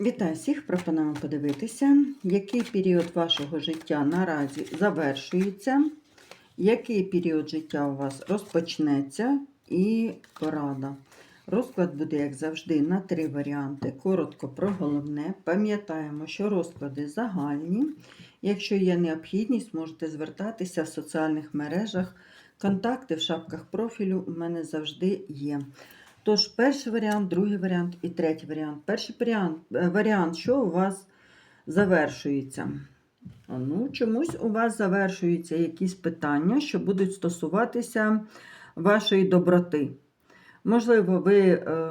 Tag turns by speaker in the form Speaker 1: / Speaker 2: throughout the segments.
Speaker 1: Вітаю всіх! Пропонуємо подивитися, який період вашого життя наразі завершується, який період життя у вас розпочнеться і порада. Розклад буде, як завжди, на три варіанти. Коротко про головне. Пам'ятаємо, що розклади загальні. Якщо є необхідність, можете звертатися в соціальних мережах. Контакти в шапках профілю у мене завжди є. Тож, перший варіант, другий варіант і третій варіант. Перший варіант, е, варіант що у вас завершується? Ну, чомусь у вас завершуються якісь питання, що будуть стосуватися вашої доброти. Можливо, ви е,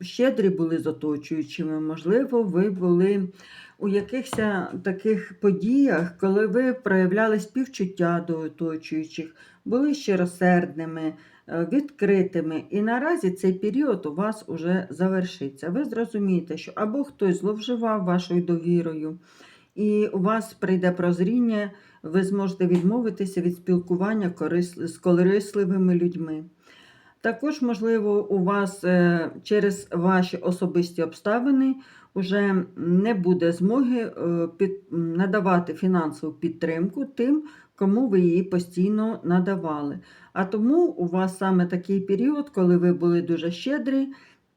Speaker 1: щедрі були з оточуючими, можливо, ви були у якихось таких подіях, коли ви проявляли співчуття до оточуючих, були щиросердними, відкритими. І наразі цей період у вас уже завершиться. Ви зрозумієте, що або хтось зловживав вашою довірою, і у вас прийде прозріння, ви зможете відмовитися від спілкування з корисливими людьми. Також, можливо, у вас е, через ваші особисті обставини вже не буде змоги е, надавати фінансову підтримку тим, кому ви її постійно надавали. А тому у вас саме такий період, коли ви були дуже щедрі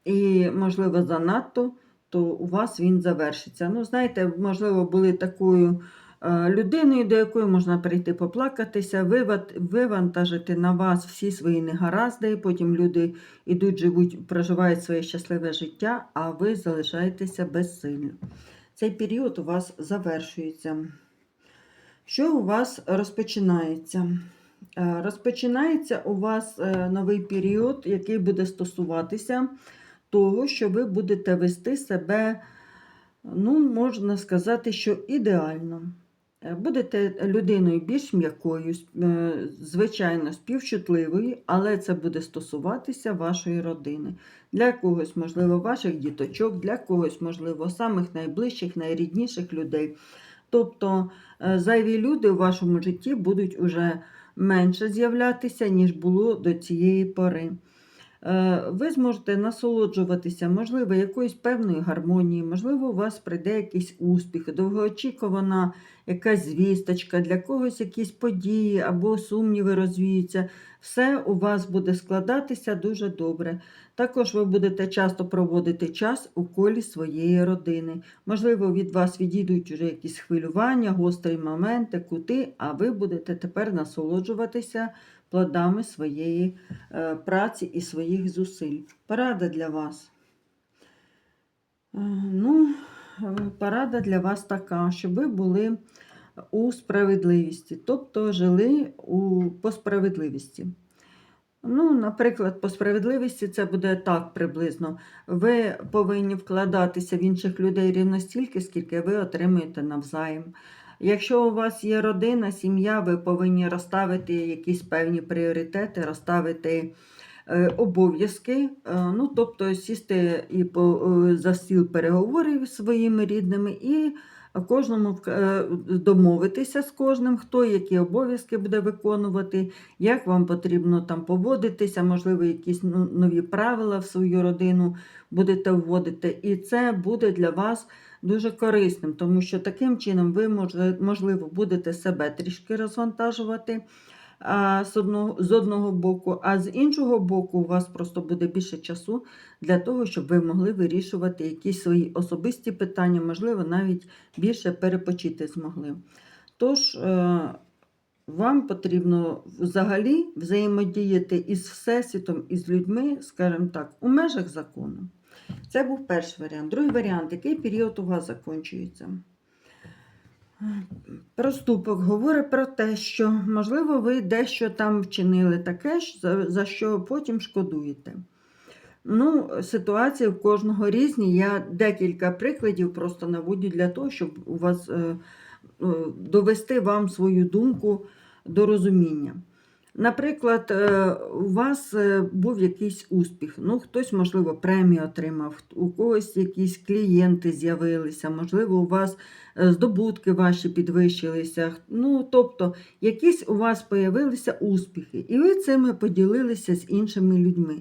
Speaker 1: і, можливо, занадто, то у вас він завершиться. Ну, знаєте, можливо, були такою е, людиною, до якої можна прийти поплакатися, вивантажити на вас всі свої негаразди, потім люди ідуть, живуть, проживають своє щасливе життя, а ви залишаєтеся безсильно. Цей період у вас завершується. Що у вас розпочинається? Е, Розпочинається у вас е, новий період, який буде стосуватися того, що ви будете вести себе, ну, можна сказати, що ідеально. Е, Будете людиною більш м'якою, звичайно, співчутливою, але це буде стосуватися вашої родини. Для когось, можливо, ваших діточок, для когось, можливо, самих найближчих, найрідніших людей. Тобто е, зайві люди у вашому житті будуть уже менше з'являтися, ніж було до цієї пори. Е, Ви зможете насолоджуватися, можливо, якоюсь певною гармонією, можливо, у вас прийде якийсь успіх, довгоочікувана якась звісточка, для когось якісь події або сумніви розвіються. Все у вас буде складатися дуже добре. Також ви будете часто проводити час у колі своєї родини. Можливо, від вас відійдуть вже якісь хвилювання, гострі моменти, кути, а ви будете тепер насолоджуватися плодами своєї е, праці і своїх зусиль. Порада для вас. Е, Ну, порада для вас така, щоб ви були у справедливості, тобто жили у, по справедливості. Ну, наприклад, по справедливості це буде так приблизно. Ви повинні вкладатися в інших людей рівно стільки, скільки ви отримуєте навзаєм. Якщо у вас є родина, сім'я, ви повинні розставити якісь певні пріоритети, розставити е, обов'язки, е, ну, тобто сісти і по, е, за стіл переговорів зі своїми рідними і кожному домовитися з кожним, хто які обов'язки буде виконувати, як вам потрібно там поводитися, можливо, якісь ну, нові правила в свою родину будете вводити. І це буде для вас дуже корисним, тому що таким чином ви, можливо, будете себе трішки розвантажувати з, одного, з одного боку, а з іншого боку, у вас просто буде більше часу для того, щоб ви могли вирішувати якісь свої особисті питання, можливо, навіть більше перепочити змогли. Тож, е, вам потрібно взагалі взаємодіяти із Всесвітом, із людьми, скажімо так, у межах закону. Це був перший варіант. Другий варіант, який період у вас закінчується? Проступок говорить про те, що, можливо, ви дещо там вчинили таке, за що потім шкодуєте. Ну, ситуації в кожного різні. Я декілька прикладів просто наводю для того, щоб у вас е, е, довести вам свою думку до розуміння. Наприклад, е, у вас е, був якийсь успіх, ну, хтось, можливо, премію отримав, у когось якісь клієнти з'явилися, можливо, у вас е, здобутки ваші підвищилися. Ну, тобто, якісь у вас появилися успіхи, і ви цими поділилися з іншими людьми.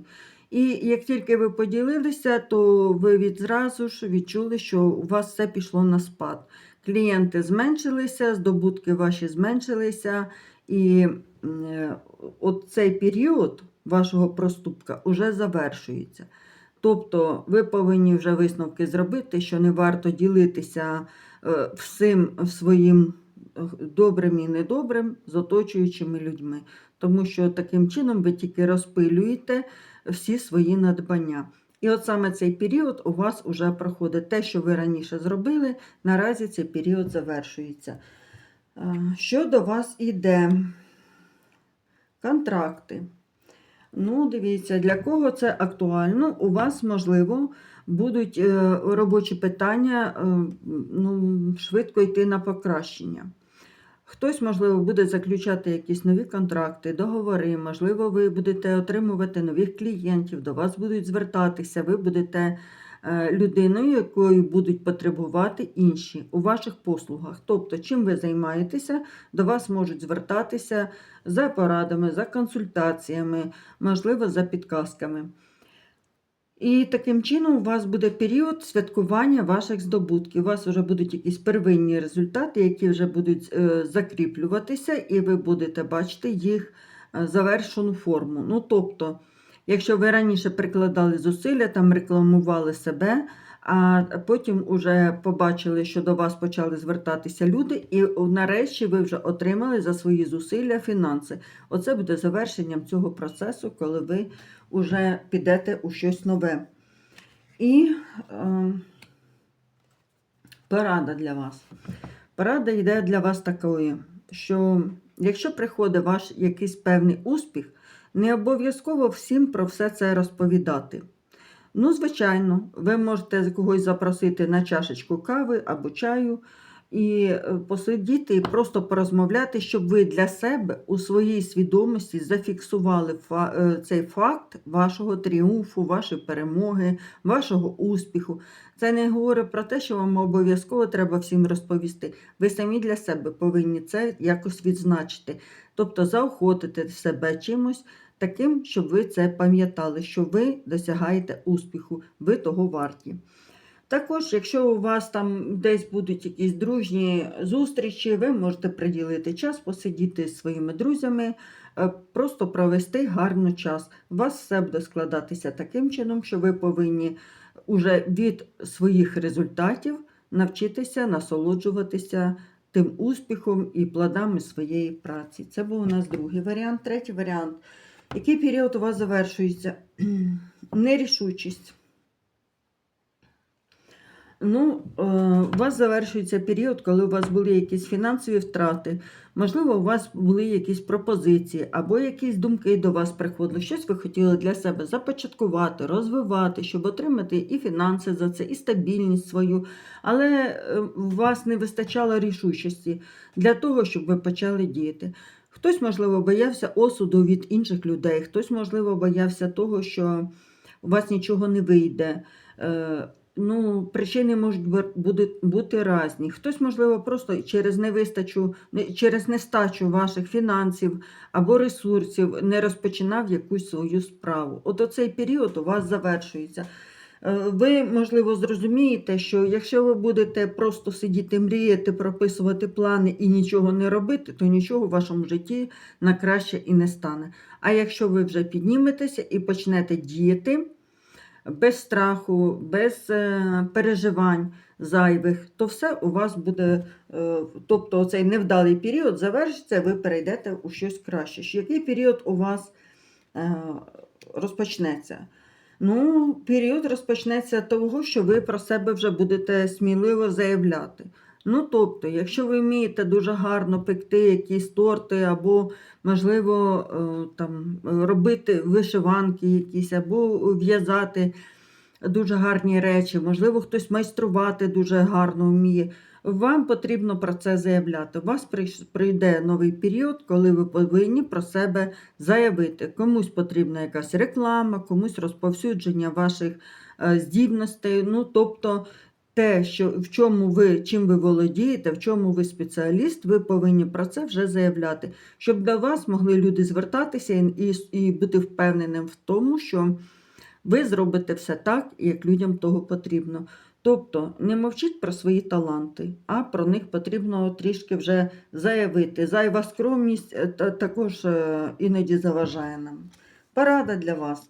Speaker 1: І як тільки ви поділилися, то ви відразу ж відчули, що у вас все пішло на спад. Клієнти зменшилися, здобутки ваші зменшилися, і е, от цей період вашого проступка вже завершується. Тобто ви повинні вже висновки зробити, що не варто ділитися е, всім своїм е, добрим і недобрим з оточуючими людьми, тому що таким чином ви тільки розпилюєте всі свої надбання. І от саме цей період у вас вже проходить. Те, що ви раніше зробили, наразі цей період завершується. Е, Що до вас іде? Контракти. Ну, дивіться, для кого це актуально? У вас, можливо, будуть е, робочі питання е, ну, швидко йти на покращення. Хтось, можливо, буде заключати якісь нові контракти, договори, можливо, ви будете отримувати нових клієнтів, до вас будуть звертатися, ви будете людиною, якою будуть потребувати інші у ваших послугах. Тобто, чим ви займаєтеся, до вас можуть звертатися за порадами, за консультаціями, можливо, за підказками. І таким чином у вас буде період святкування ваших здобутків. У вас вже будуть якісь первинні результати, які вже будуть е, закріплюватися, і ви будете бачити їх е, завершену форму. Ну, тобто, якщо ви раніше прикладали зусилля, там рекламували себе, а потім вже побачили, що до вас почали звертатися люди, і нарешті ви вже отримали за свої зусилля фінанси. Оце буде завершенням цього процесу, коли ви вже підете у щось нове. І е, порада для вас. Порада йде для вас такою, що якщо приходить ваш якийсь певний успіх, не обов'язково всім про все це розповідати. Ну, звичайно, ви можете когось запросити на чашечку кави або чаю і е, посидіти і просто порозмовляти, щоб ви для себе у своїй свідомості зафіксували е, цей факт вашого тріумфу, вашої перемоги, вашого успіху. Це не говорить про те, що вам обов'язково треба всім розповісти. Ви самі для себе повинні це якось відзначити, тобто заохотити себе чимось таким, щоб ви це пам'ятали, що ви досягаєте успіху, ви того варті. Також, якщо у вас там десь будуть якісь дружні зустрічі, ви можете приділити час, посидіти зі своїми друзями, е, просто провести гарно час. У вас все буде складатися таким чином, що ви повинні уже від своїх результатів навчитися насолоджуватися тим успіхом і плодами своєї праці. Це був у нас другий варіант. Третій варіант. Який період у вас завершується? Нерішучість. Ну, е, у вас завершується період, коли у вас були якісь фінансові втрати, можливо, у вас були якісь пропозиції, або якісь думки до вас приходили. Щось ви хотіли для себе започаткувати, розвивати, щоб отримати і фінанси за це, і стабільність свою. Але е, у вас не вистачало рішучості для того, щоб ви почали діяти. Хтось, можливо, боявся осуду від інших людей, хтось, можливо, боявся того, що у вас нічого не вийде. Ну, причини можуть бути, бути різні. Хтось, можливо, просто через невистачу, через нестачу ваших фінансів або ресурсів не розпочинав якусь свою справу. От оцей період у вас завершується. Е, Ви, можливо, зрозумієте, що якщо ви будете просто сидіти, мріяти, прописувати плани і нічого не робити, то нічого в вашому житті на краще і не стане. А якщо ви вже підніметеся і почнете діяти, без страху, без е, переживань зайвих, то все у вас буде, е, тобто цей невдалий період завершиться, ви перейдете у щось краще. Який період у вас е, розпочнеться? Ну, період розпочнеться того, що ви про себе вже будете сміливо заявляти. Ну, тобто, якщо ви вмієте дуже гарно пекти якісь торти, або, можливо, е, там, робити вишиванки якісь, або в'язати дуже гарні речі, можливо, хтось майструвати дуже гарно вміє, вам потрібно про це заявляти. У вас прийде новий період, коли ви повинні про себе заявити. Комусь потрібна якась реклама, комусь розповсюдження ваших е, здібностей. Ну, тобто, те, що в чому ви чим ви володієте, в чому ви спеціаліст, ви повинні про це вже заявляти, щоб до вас могли люди звертатися і, і, бути впевненим в тому, що ви зробите все так, як людям того потрібно. Тобто не мовчіть про свої таланти, а про них потрібно трішки вже заявити. Зайва скромність е, та- також е, іноді заважає нам. Порада для вас.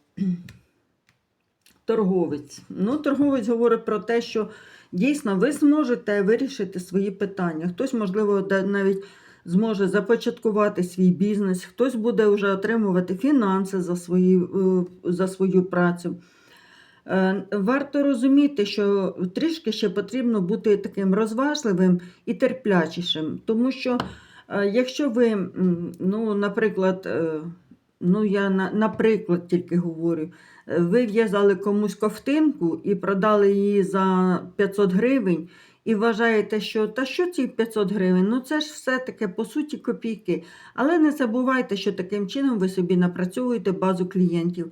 Speaker 1: Торговець. Ну, торговець говорить про те, що дійсно ви зможете вирішити свої питання. Хтось, можливо, навіть зможе започаткувати свій бізнес, хтось буде вже отримувати фінанси за, свої, е, за свою працю. Е, Варто розуміти, що трішки ще потрібно бути таким розважливим і терплячішим, тому що е, якщо ви, ну, наприклад, ну я на, наприклад тільки говорю, е, ви в'язали комусь ковтинку і продали її за 500 гривень, і вважаєте, що та що ці 500 гривень? Ну це ж все-таки по суті копійки. Але не забувайте, що таким чином ви собі напрацьовуєте базу клієнтів.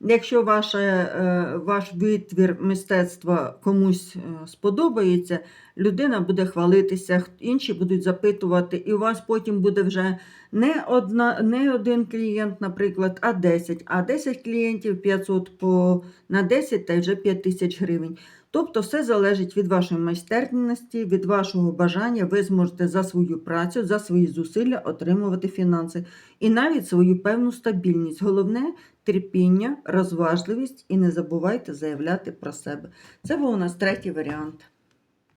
Speaker 1: Якщо ваше, е, ваш витвір мистецтва комусь е, сподобається, людина буде хвалитися, інші будуть запитувати, і у вас потім буде вже не, одна, не один клієнт, наприклад, а 10, а 10 клієнтів 500 по, на 10 та вже 5 тисяч гривень. Тобто все залежить від вашої майстерності, від вашого бажання. Ви зможете за свою працю, за свої зусилля отримувати фінанси і навіть свою певну стабільність. Головне терпіння, розважливість і не забувайте заявляти про себе. Це був у нас третій варіант.